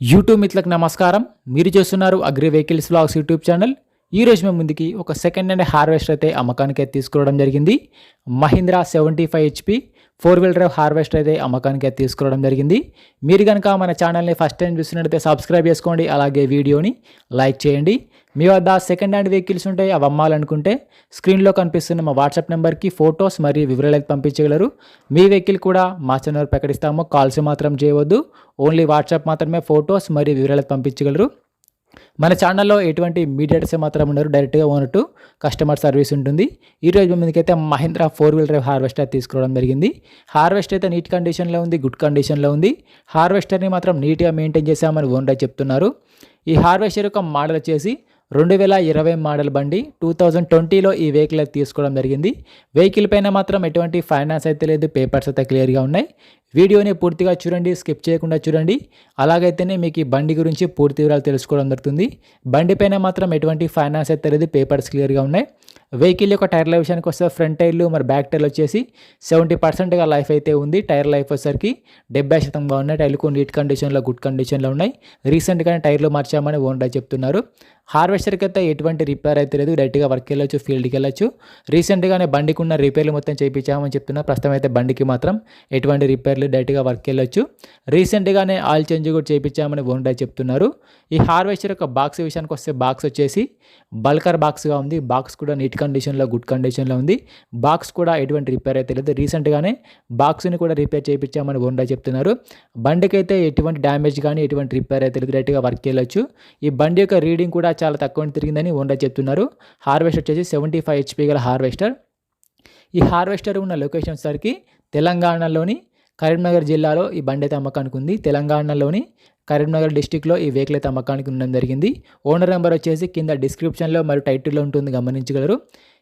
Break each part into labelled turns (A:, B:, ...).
A: YouTube మిత్రులకు నమస్కారం. మీరు చూస్తున్నారు agri vehicles blogs YouTube channel. ఈ రోజు మేము ముందుకి ఒక సెకండ్ హ్యాండ్ హార్వెస్టర్ అయితే అమ్మకానికి అయితే తీసుకురావడం జరిగింది. Mahindra seventy five HP four wheel drive harvester అయితే అమ్మకానికి అయితే తీసుకురావడం జరిగింది. మీరు కనుక మన ఛానల్ని ఫస్ట్ టైం చూసినట్టయితే సబ్స్క్రైబ్ చేసుకోండి అలాగే వీడియోని లైక్ చేయండి. మీ వద్ద సెకండ్ హ్యాండ్ వెహికల్స్ ఉంటాయి అవి అమ్మాలనుకుంటే స్క్రీన్లో కనిపిస్తున్న మా వాట్సాప్ నెంబర్కి ఫొటోస్ మరియు వివరాలు అయితే పంపించగలరు. మీ వెహికల్ కూడా మా ఛానల్ ప్రకటిస్తాము. కాల్స్ మాత్రం చేయవద్దు. ఓన్లీ వాట్సాప్ మాత్రమే ఫొటోస్ మరియు వివరాలు పంపించగలరు. మన ఛానల్లో ఎటువంటి మీడియేటర్స్ మాత్రం ఉన్నారు డైరెక్ట్గా ఓనట్టు కస్టమర్ సర్వీస్ ఉంటుంది. ఈ రోజు Mahindra four wheel drive harvester తీసుకోవడం జరిగింది. హార్వెస్టర్ అయితే నీట్ కండిషన్లో ఉంది గుడ్ కండిషన్లో ఉంది. హార్వెస్టర్ని మాత్రం నీట్గా మెయింటైన్ చేశామని ఓనర్ చెప్తున్నారు. ఈ హార్వెస్టర్ యొక్క మోడల్ వచ్చేసి రెండు వేల ఇరవై మోడల్ బండి టూ థౌజండ్ ట్వంటీలో ఈ వెహికల్ అయితే తీసుకోవడం జరిగింది. వెహికల్ పైన మాత్రం ఎటువంటి ఫైనాన్స్ అయితే లేదు పేపర్స్ అయితే క్లియర్గా ఉన్నాయి. వీడియోని పూర్తిగా చూడండి స్కిప్ చేయకుండా చూడండి. అలాగైతేనే మీకు ఈ బండి గురించి పూర్తి వివరాలు తెలుసుకోవడం జరుగుతుంది. బండి పైన మాత్రం ఎటువంటి ఫైనాన్స్ అయితే లేదు పేపర్స్ క్లియర్గా ఉన్నాయి. వెహికల్ యొక్క టైర్ల విషయానికి వస్తే ఫ్రంట్ టైర్లు మరి బ్యాక్ టైర్లు వచ్చేసి సెవెంటీ పర్సెంట్గా లైఫ్ అయితే ఉంది. టైర్ లైఫ్ వచ్చేసరికి డెబ్బై శాతం బాగున్నాయి టైర్లు నీట్ కండిషన్లో గుడ్ కండిషన్లో ఉన్నాయి. రీసెంట్గానే టైర్లు మార్చామని ఓనర్ చెప్తున్నారు. హార్వెస్టర్కి అయితే ఎటువంటి రిపేర్ అయితే లేదు. డైరెక్ట్గా వర్క్ వెళ్ళొచ్చు ఫీల్డ్కి వెళ్ళొచ్చు రీసెంట్గానే బండికి ఉన్న రిపేర్లు మొత్తం చేయించామని చెప్తున్నా. ప్రస్తుతం అయితే బండికి మాత్రం ఎటువంటి రిపేర్లు డైరెక్ట్గా వర్క్ వెళ్ళొచ్చు రీసెంట్గానే ఆయిల్ చేంజ్ కూడా చేయించామని ఓనర్ చెప్తున్నారు. ఈ హార్వెస్టర్ యొక్క బాక్స్ విషయానికి వస్తే బాక్స్ వచ్చేసి బల్కర్ బాక్స్గా ఉంది. బాక్స్ కూడా నీట్ కండిషన్లో గుడ్ కండిషన్లో ఉంది. బాక్స్ కూడా ఎటువంటి రిపేర్ అయితే లేదు. రీసెంట్గానే బాక్స్ని కూడా రిపేర్ చేయించామని ఓనర్ చెప్తున్నారు. బండికి అయితే ఎటువంటి డ్యామేజ్ కానీ ఎటువంటి రిపేర్ అయితే లేదు. డైరెక్ట్గా వర్క్ వెళ్ళొచ్చు ఈ బండి యొక్క రీడింగ్ కూడా చాలా తక్కువ తిరిగిందని ఓనర్ చెప్తున్నారు. హార్వెస్టర్ వచ్చేసి సెవెంటీ ఫైవ్ హెచ్పీ గల హార్వెస్టర్. ఈ హార్వెస్టర్ ఉన్న లొకేషన్ సరికి తెలంగాణలోని కరీంనగర్ జిల్లాలో ఈ బండి అయితే అమ్మకానికి ఉంది. తెలంగాణలోని కరీంనగర్ డిస్టిక్లో ఈ వెహికల్ అయితే అమ్మకానికి ఉండడం జరిగింది. ఓనర్ నెంబర్ వచ్చేసి కింద డిస్క్రిప్షన్లో మరియు టైటిల్లో ఉంటుంది గమనించగలరు.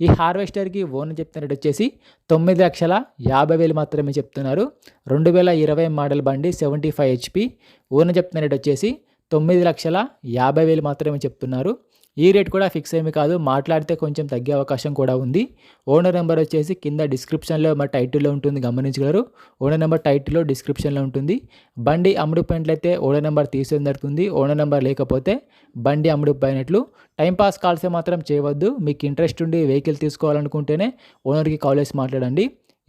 A: ఈ హార్వెస్టర్కి ఓనర్ చెప్తున్న రేట్ వచ్చేసి తొమ్మిది లక్షల యాభై వేలు మాత్రమే చెప్తున్నారు. రెండు వేల ఇరవై మోడల్ బండి సెవెంటీ ఫైవ్ హెచ్పి ఓనర్ చెప్తున్న రేట్ వచ్చేసి తొమ్మిది లక్షల యాభై వేలు మాత్రమే చెప్తున్నారు. ఈ రేట్ కూడా ఫిక్స్ ఏమి కాదు. మాట్లాడితే కొంచెం తగ్గే అవకాశం కూడా ఉంది. ఓనర్ నెంబర్ వచ్చేసి కింద డిస్క్రిప్షన్లో మా టైటిల్లో ఉంటుంది గమనించగలరు. ఓనర్ నెంబర్ టైటిల్లో డిస్క్రిప్షన్లో ఉంటుంది. బండి అమ్ముడుపోయినట్లయితే ఓనర్ నెంబర్ తీసేది జరుగుతుంది. ఓనర్ నెంబర్ లేకపోతే బండి అమ్ముడుపోయినట్లు. టైంపాస్ కాల్సే మాత్రం చేయవద్దు. మీకు ఇంట్రెస్ట్ ఉండి వెహికల్ తీసుకోవాలనుకుంటేనే ఓనర్కి కాల్ చేసి మాట్లాడండి.